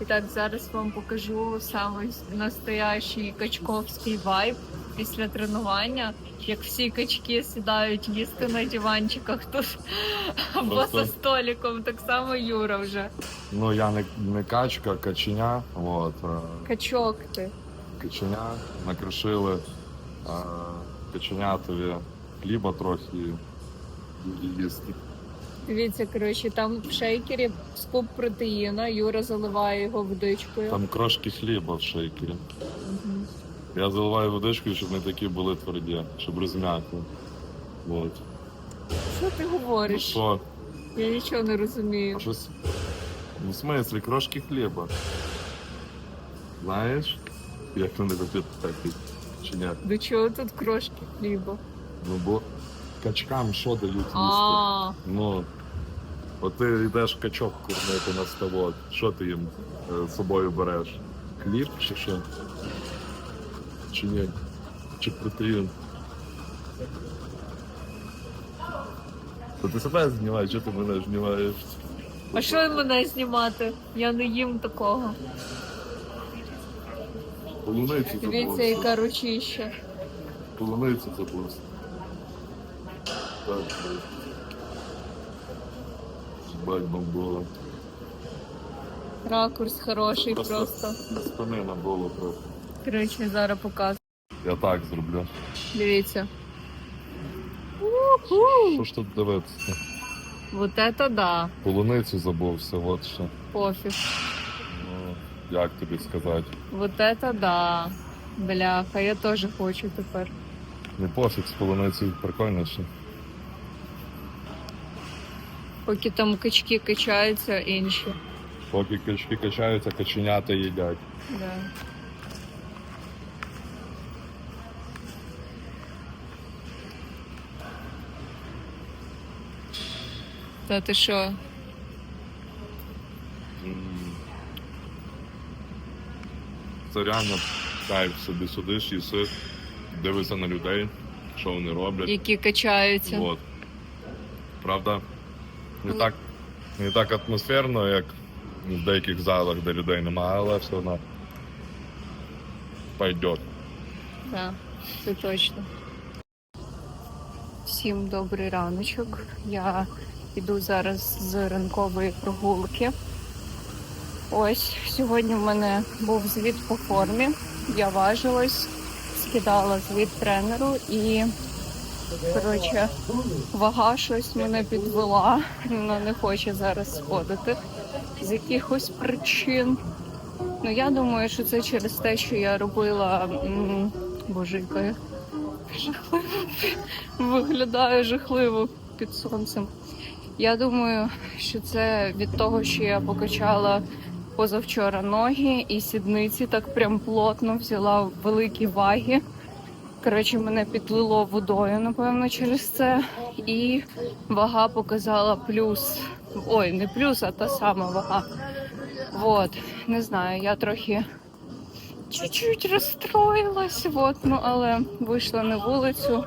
І так, зараз вам покажу самий настоящий качковський вайб після тренування. Як всі качки сідають їсти на диванчиках тут або Просто- за столиком, так само Юра вже. Ну, я не, не качка, каченя. От, е, Качок ти. каченя накришили е, каченятові хліба трохи і їсти. Дивіться, коротше, там в шейкері скуп протеїна, Юра заливає його водичкою. Там крошки хліба в шейкері. Мгм. Я заливаю водичкою, щоб не такі були тверді, щоб розм'якли. От. Що ти Ну говориш? що, Я нічого не розумію. щось. Ну, в смислі, крошки хліба. Знаєш, як вони такі чи ні? До чого тут крошки хліба? Ну бо качкам що дають їсти? А, Ну, от ти йдеш качок кормити на ставок. Що ти їм е, з собою береш? Хліб чи що? Чи ні? Чи протеїн? То ти себе знімаєш, чи ти мене знімаєш? а що мене знімати? Я не їм такого. Полуницю Дивіться, забувся. яка ручища. Полуницю забувся. Так, Бать бомбола. Ракурс хороший просто. Спинина була просто. Коротше, зараз показую. Я так зроблю. Дивіться. Що ж тут дивитися? Вот это да. Полуницю забувся, от що. Пофіг. Ну, як тобі сказати? Вот это да. Бляха, я теж хочу тепер. Не пофіг з полуницею прикольніше. Поки там качки качаються, інші. Поки качки качаються, каченята їдять. Да. Та ти що? Це реально кайф собі сидиш, їси, дивишся на людей, що вони роблять. Які качаються. Вот. Правда, не так, не так атмосферно, як в деяких залах, де людей немає, але все одно пойдет. Так, це точно. Всім добрий раночок. Я йду зараз з ранкової прогулки. Ось сьогодні в мене був звіт по формі. Я важилась, скидала звіт тренеру і коротше, вага щось мене підвела. Вона не хоче зараз сходити з якихось причин. Ну я думаю, що це через те, що я робила я жахливо виглядаю жахливо під сонцем. Я думаю, що це від того, що я покачала позавчора ноги і сідниці так прям плотно взяла великі ваги. Коротше, мене підлило водою, напевно, через це. І вага показала плюс. Ой, не плюс, а та сама вага. Вот, не знаю, я трохи чуть-чуть розстроїлась, вот, ну але вийшла на вулицю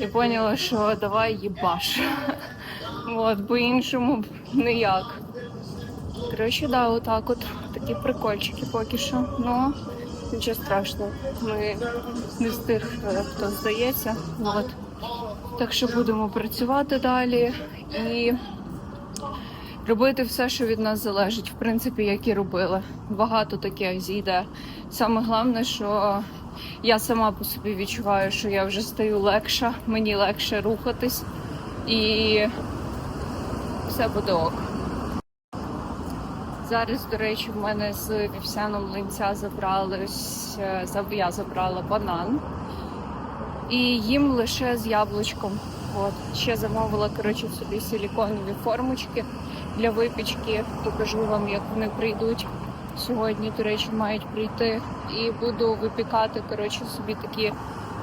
і поняла, що давай їбаш. Вот, бо іншому ніяк. Коротше, да, отак от такі прикольчики поки що. Ну, нічого страшного. Ми не з тих, е, хто здається. Вот. Так що будемо працювати далі і робити все, що від нас залежить, в принципі, як і робили. Багато таке зійде. Саме головне, що я сама по собі відчуваю, що я вже стаю легша, мені легше рухатись, і все буде ок. Зараз, до речі, в мене з вівсяном млинця забрали ось, е, я забрала банан і їм лише з яблучком. От ще замовила коротше собі силіконові формочки для випічки. Покажу вам, як вони прийдуть. Сьогодні, до речі, мають прийти. І буду випікати коротше собі такі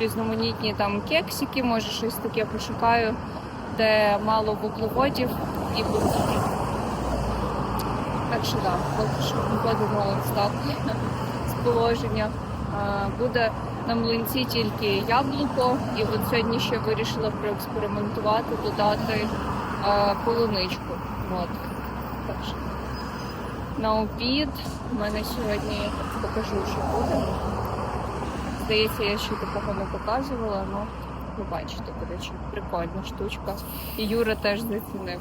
різноманітні там кексики, може щось таке пошукаю, де мало вуглеводів і білків. Так що так, поки що виходимо так з положення. Буде на млинці тільки яблуко, і от сьогодні ще вирішила проекспериментувати, додати полуничку. От. На обід. У мене сьогодні покажу, що буде. Здається, я ще такого не показувала, але ви бачите, коротше, прикольна штучка. І Юра теж зацінив.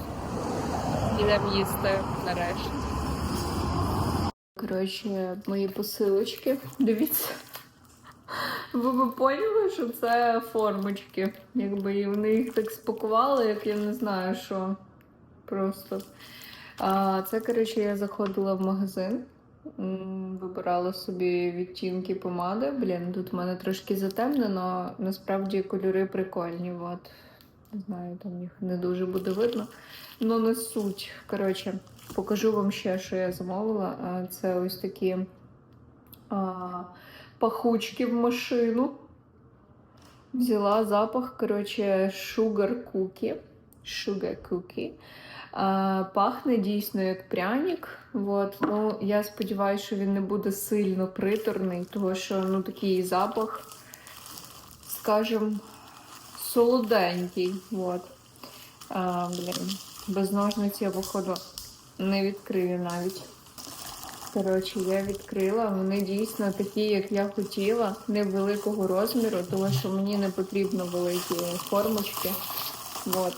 Ідемо їсти нарешті. Коротше, мої посилочки. Дивіться. Ви б поняли, що це формочки. Якби і вони їх так спакували, як я не знаю, що. Просто. А, це, коротше, я заходила в магазин, вибирала собі відтінки помади. Блін, тут в мене трошки затемнено, насправді кольори прикольні. От. Не знаю, там їх не дуже буде видно. Ну, не суть. Коротше, покажу вам ще, що я замовила. Це ось такі а, пахучки в машину. Взяла запах, коротше, Sugar Cookie. Sugar Cookie. А, пахне дійсно як пряник. От. Ну, я сподіваюся, що він не буде сильно приторний, тому що ну, такий запах, скажімо, солоденький. От. А, блін, без ножниць я, походу, не відкрию навіть. Коротше, я відкрила. Вони дійсно такі, як я хотіла, невеликого розміру, тому що мені не потрібно великі формочки. От.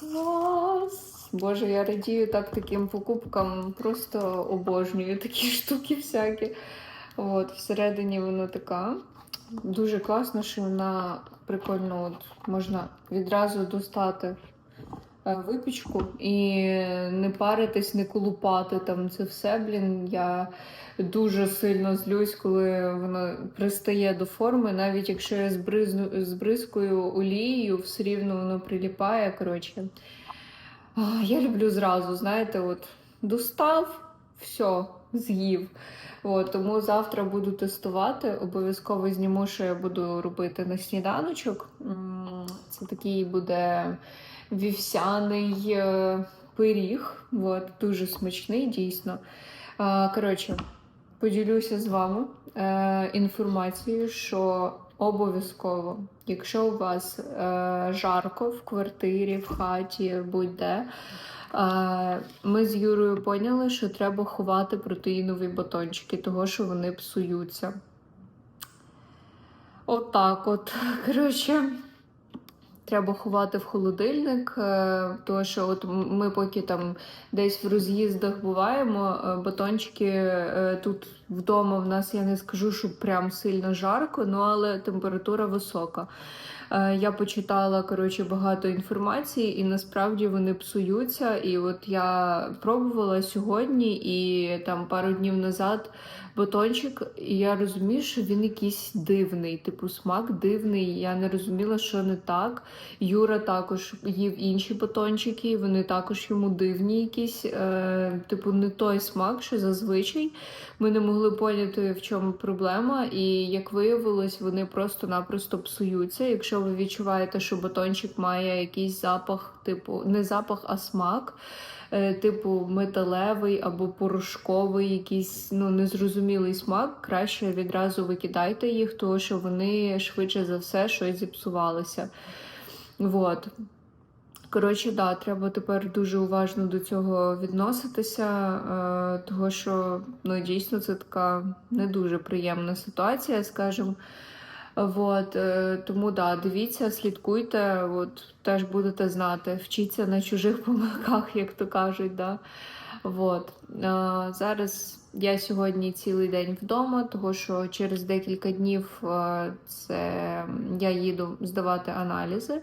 Клас! Боже, я радію так таким покупкам, просто обожнюю такі штуки всякі. От, всередині вона така. Дуже класно, що вона прикольно от, можна відразу достати випічку і не паритись, не колупати там це все. Блін, я дуже сильно злюсь, коли воно пристає до форми, навіть якщо я збризну, збризкую олією, все рівно воно приліпає. Коротше. Я люблю зразу, знаєте, от достав, все, з'їв. От, тому завтра буду тестувати. Обов'язково зніму, що я буду робити на сніданочок. Це такий буде вівсяний е, пиріг. От, дуже смачний, дійсно. Коротше, поділюся з вами е, інформацією, що обов'язково, якщо у вас е, жарко в квартирі, в хаті, будь-де. Ми з Юрою поняли, що треба ховати протеїнові батончики, того що вони псуються. Отак от. Коротше, треба ховати в холодильник, е, тому що от ми поки там десь в роз'їздах буваємо, е, батончики е, тут вдома в нас я не скажу, що прям сильно жарко, ну але температура висока. Я почитала коротше багато інформації, і насправді вони псуються. І от я пробувала сьогодні і там пару днів назад батончик, і я розумію, що він якийсь дивний, типу смак дивний. Я не розуміла, що не так. Юра також їв інші батончики, вони також йому дивні, якісь, е, типу, не той смак, що зазвичай. Ми не могли поняти, в чому проблема, і як виявилось, вони просто-напросто псуються. Якщо ви відчуваєте, що батончик має якийсь запах, типу, не запах, а смак. Е, Типу металевий або порошковий, якийсь ну незрозумілий смак, краще відразу викидайте їх, тому що вони швидше за все щось зіпсувалися. Вот. Коротше, да, треба тепер дуже уважно до цього відноситися, е, того що ну, дійсно це така не дуже приємна ситуація, скажімо. Вот, е, тому да, дивіться, слідкуйте, от, теж будете знати, вчіться на чужих помилках, як то кажуть. Да. Вот. Е, зараз я сьогодні цілий день вдома, тому що через декілька днів е, це я їду здавати аналізи.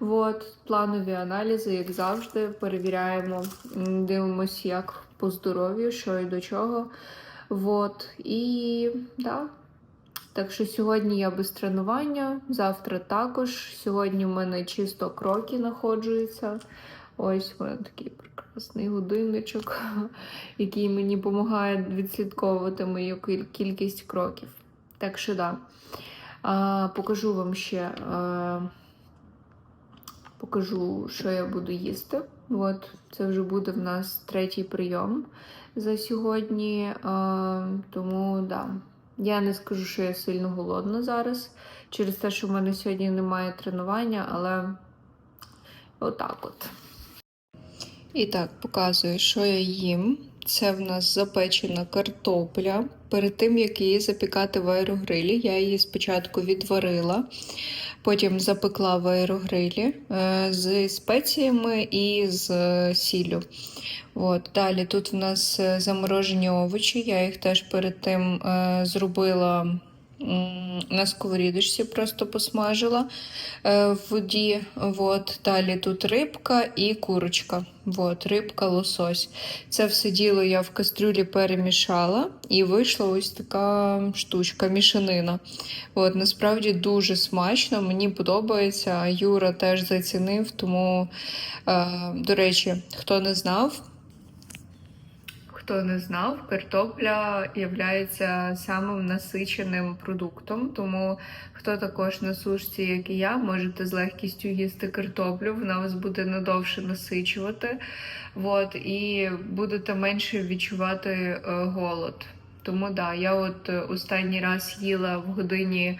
От, планові аналізи, як завжди, перевіряємо, дивимося, як по здоров'ю, що і до чого. Вот. І да. Так що сьогодні я без тренування, завтра також. Сьогодні в мене чисто кроки знаходжуються. Ось в мене такий прекрасний годинничок, який мені допомагає відслідковувати мою кількість кроків. Так що да. А, покажу вам ще. А, покажу, що я буду їсти. От, це вже буде в нас третій прийом за сьогодні. А, тому да. Я не скажу, що я сильно голодна зараз, через те, що в мене сьогодні немає тренування, але отак от. І так, показую, що я їм. Це в нас запечена картопля. Перед тим, як її запікати в аерогрилі, я її спочатку відварила, потім запекла в аерогрилі е, з спеціями і з е, сіллю. От, далі тут в нас е, заморожені овочі. Я їх теж перед тим зробила на сковорідочці, просто посмажила е, в воді. От, далі тут рибка і курочка. От, рибка, лосось. Це все діло я в кастрюлі перемішала і вийшла ось така штучка, мішанина. От, насправді дуже смачно, мені подобається. Юра теж зацінив, тому, е, до речі, хто не знав. Хто не знав, картопля є самим насиченим продуктом, тому хто також на сушці, як і я, можете з легкістю їсти картоплю, вона вас буде надовше насичувати, от, і будете менше відчувати е, голод. Тому да, я от е, останній раз їла в годині,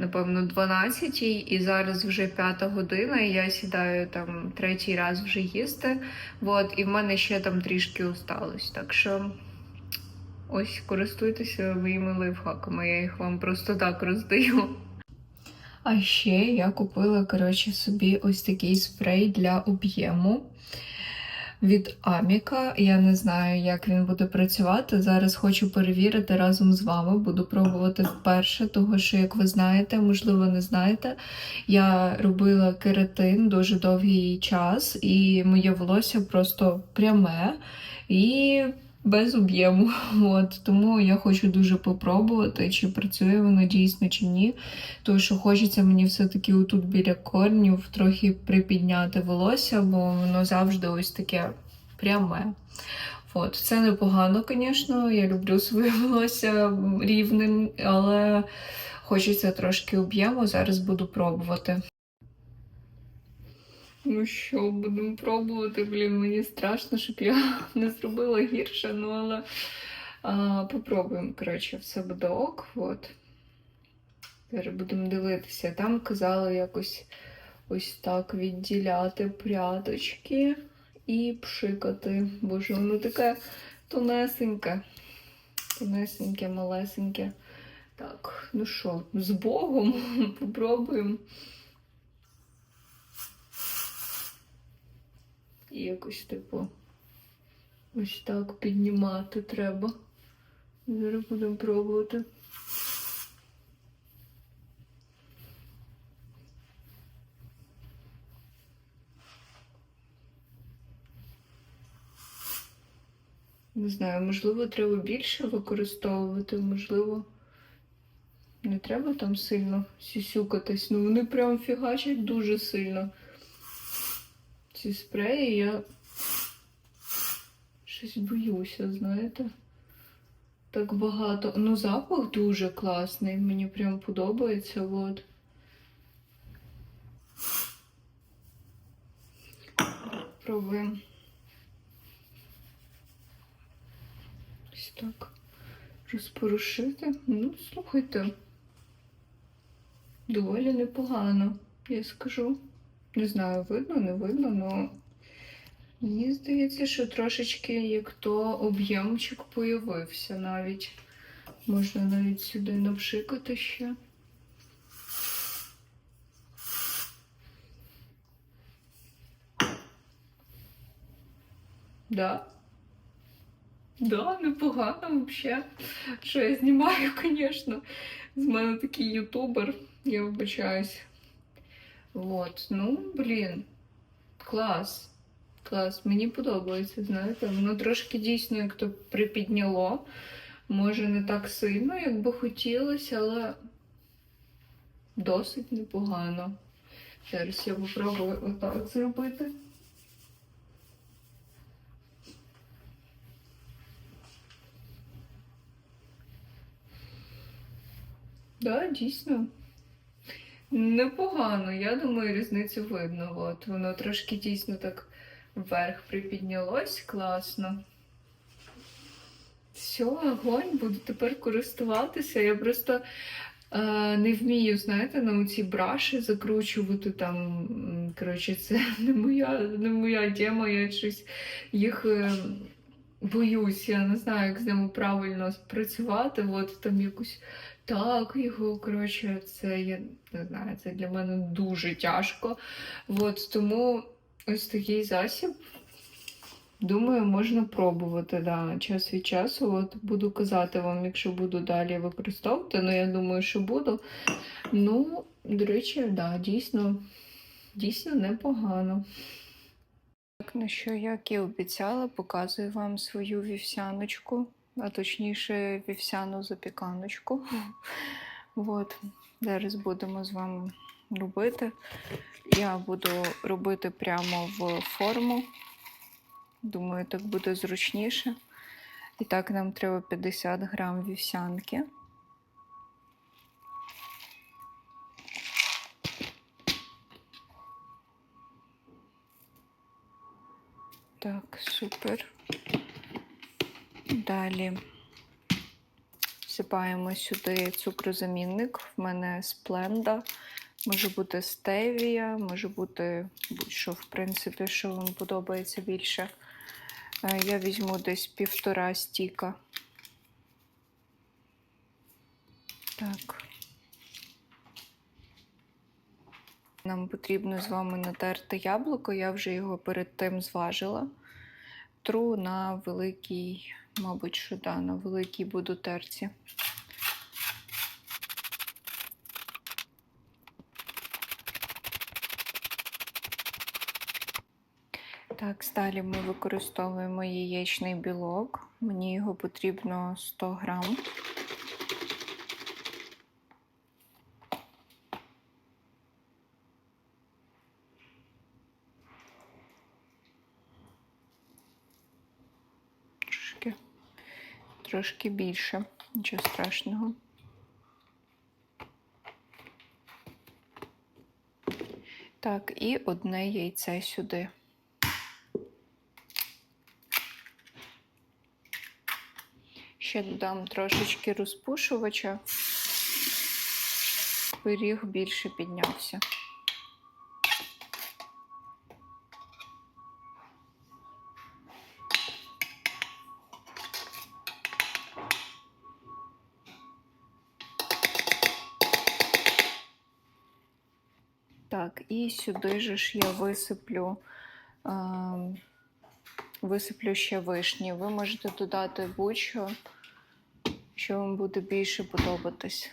напевно, 12 і зараз вже п'ята година, і я сідаю там третій раз вже їсти. От, і в мене ще там трішки осталось. Так що ось користуйтеся моїми лайфхаками, я їх вам просто так роздаю. А ще я купила, коротше, собі ось такий спрей для об'єму від Аміка. Я не знаю, як він буде працювати. Зараз хочу перевірити разом з вами. Буду пробувати вперше, того що, як ви знаєте, можливо, не знаєте. Я робила кератин дуже довгий час, і моє волосся просто пряме і без об'єму. От тому я хочу дуже попробувати, чи працює воно дійсно чи ні. Тому що хочеться мені все-таки отут біля корнів трохи припідняти волосся, бо воно завжди ось таке пряме. От. Це непогано, звісно. Я люблю своє волосся рівним, але хочеться трошки об'єму. Зараз буду пробувати. Ну що, будемо пробувати, блін, мені страшно, щоб я не зробила гірше, ну але а, попробуємо. Коротше, все буде ок. От. Зараз будемо дивитися. Там казали якось ось так відділяти прядочки і пшикати. Боже, воно таке тонесеньке. Тонесеньке, малесеньке. Так, ну що, з Богом попробуємо. І якось, типу, ось так піднімати треба. Зараз будемо пробувати. Не знаю, можливо, треба більше використовувати, можливо, не треба там сильно сюсюкатись. Ну вони прям фігачать дуже сильно. Ці спреї я щось боюся, знаєте. Так багато. Ну, запах дуже класний, мені прям подобається, от. Пробуємо. Ось так. Розпорушити. Ну, слухайте. Доволі непогано, я скажу. Не знаю, видно, не видно, але мені здається, що трошечки як то об'ємчик появився навіть. Можна навіть сюди напшикати ще. Да. Да, непогано взагалі. Що я знімаю, звісно. З мене такий ютубер, я вибачаюсь. Вот, ну, блін, клас. Клас, мені подобається, знаєте, воно трошки дійсно як то припідняло. Може, не так сильно, як би хотілося, але досить непогано. Зараз я попробую отак зробити. Да, дійсно. Непогано, я думаю, різницю видно. От воно трошки дійсно так вверх припіднялось, класно. Все, огонь, буду тепер користуватися. Я просто Е, не вмію, знаєте, на ці браші закручувати там. Коротше, це не моя, не моя тема, я щось їх е, боюсь, я не знаю, як з ними правильно працювати. От там якусь так його, коротше, це я не знаю, це для мене дуже тяжко. От тому ось такий засіб. Думаю, можна пробувати, да, час від часу. От буду казати вам, якщо буду далі використовувати. Ну, я думаю, що буду. Ну, до речі, да, дійсно, дійсно непогано. Так, ну що, як і обіцяла, показую вам свою вівсяночку, а точніше вівсяну запіканочку. От, зараз будемо з вами робити. Я буду робити прямо в форму. Думаю, так буде зручніше. І так, нам треба 50 грам вівсянки. Так, супер. Далі всипаємо сюди цукрозамінник. В мене спленда. Може бути стевія, може бути будь-що, в принципі, що вам подобається більше. Е, Я візьму десь півтора стіка. Так. Нам потрібно з вами натерти яблуко, я вже його перед тим зважила. Тру на великій, мабуть, що да, на великій буду терці. Так, далі ми використовуємо яєчний білок. Мені його потрібно 100 грам. Трошки, трошки більше, нічого страшного. Так, і одне яйце сюди. Ще додам трошечки розпушувача. Пиріг більше піднявся. Сюди же ж я висиплю, ем, висиплю ще вишні. Ви можете додати будь-що, що вам буде більше подобатись.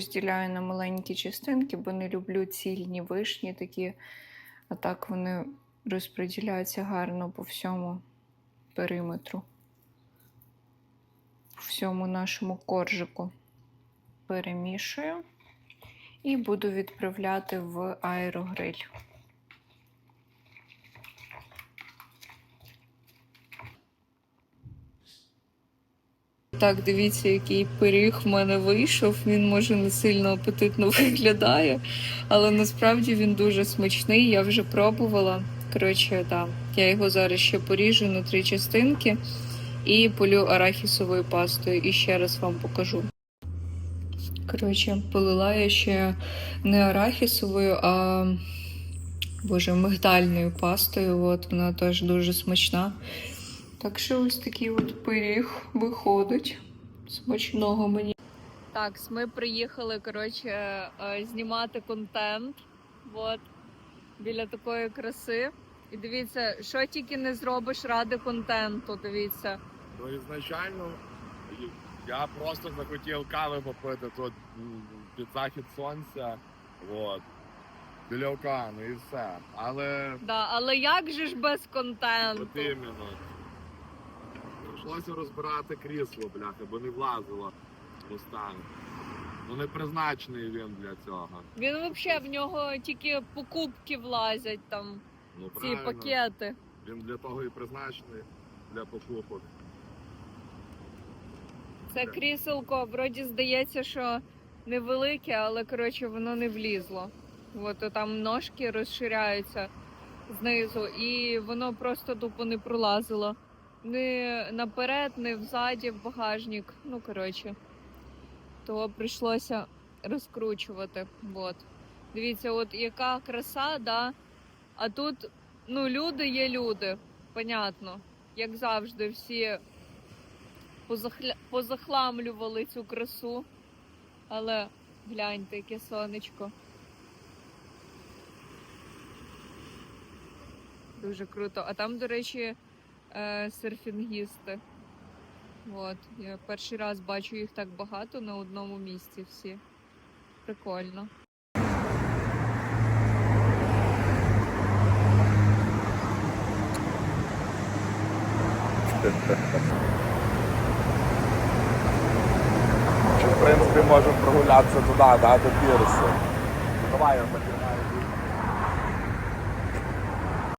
Розділяю на маленькі частинки, бо не люблю цільні вишні такі, а так вони розподіляються гарно по всьому периметру, по всьому нашому коржику. Перемішую і буду відправляти в аерогриль. Так, дивіться, який пиріг в мене вийшов. Він може не сильно апетитно виглядає, але насправді він дуже смачний. Я вже пробувала. Коротше, да, я його зараз ще поріжу на три частинки і полю арахісовою пастою. І ще раз вам покажу. Коротше, полила я ще не арахісовою, а боже, мигдальною пастою. От вона теж дуже смачна. Так що ось такий от пиріг виходить. Смачного мені. Так, ми приїхали, коротше, е, знімати контент. От, біля такої краси. І дивіться, що тільки не зробиш ради контенту. Дивіться. Ну, ізначально я просто захотів кави попити тут під захід сонця. От. Біля океану і все. Але Да, але як же ж без контенту? от іменно. Прийшлося розбирати крісло, бляха, бо не влазило в стан. Ну не призначений він для цього. Він взагалі в нього тільки покупки влазять там, Ну, ці правильно. пакети. Він для того і призначений для покупок. Це кріселко, вроді здається, що невелике, але коротше воно не влізло. От там ножки розширяються знизу, і воно просто тупо не пролазило. Ні наперед, ні взаді в багажник. Ну, коротше, то прийшлося розкручувати. От. Дивіться, от яка краса, да? А тут ну, люди є люди, понятно. Як завжди, всі позахля... позахламлювали цю красу. Але гляньте, яке сонечко. Дуже круто. А там, до речі, е, серфінгісти. От, я перший раз бачу їх так багато на одному місці всі. Прикольно. В принципі можемо прогулятися туди, да, до пірсу. Давай я так